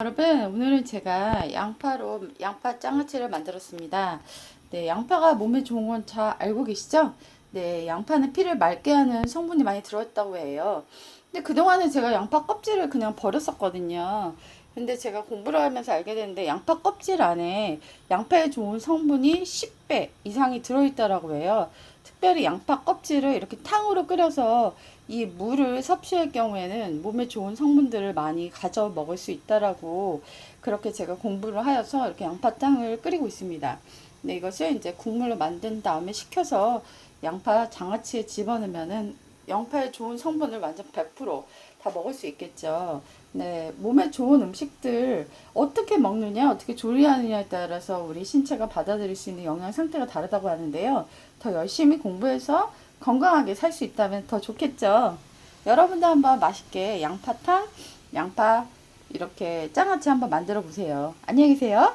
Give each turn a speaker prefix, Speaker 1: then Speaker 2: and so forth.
Speaker 1: 여러분 오늘은 제가 양파로 양파 장아찌를 만들었습니다. 네, 양파가 몸에 좋은 건 잘 알고 계시죠? 네, 양파는 피를 맑게 하는 성분이 많이 들어있다고 해요. 근데 그동안은 제가 양파 껍질을 그냥 버렸었거든요. 근데 제가 공부를 하면서 알게 됐는데 양파 껍질 안에 양파에 좋은 성분이 10배 이상이 들어있다라고 해요. 특별히 양파 껍질을 이렇게 탕으로 끓여서 이 물을 섭취할 경우에는 몸에 좋은 성분들을 많이 가져 먹을 수 있다라고 그렇게 제가 공부를 하여서 이렇게 양파탕을 끓이고 있습니다. 네, 이것을 이제 국물로 만든 다음에 식혀서 양파 장아찌에 집어넣으면은 양파에 좋은 성분을 완전 100%다 먹을 수 있겠죠. 네, 몸에 좋은 음식들 어떻게 먹느냐, 어떻게 조리하느냐에 따라서 우리 신체가 받아들일 수 있는 영양 상태가 다르다고 하는데요. 더 열심히 공부해서 건강하게 살 수 있다면 더 좋겠죠. 여러분도 한번 맛있게 양파탕, 양파 이렇게 장아찌 한번 만들어 보세요. 안녕히 계세요.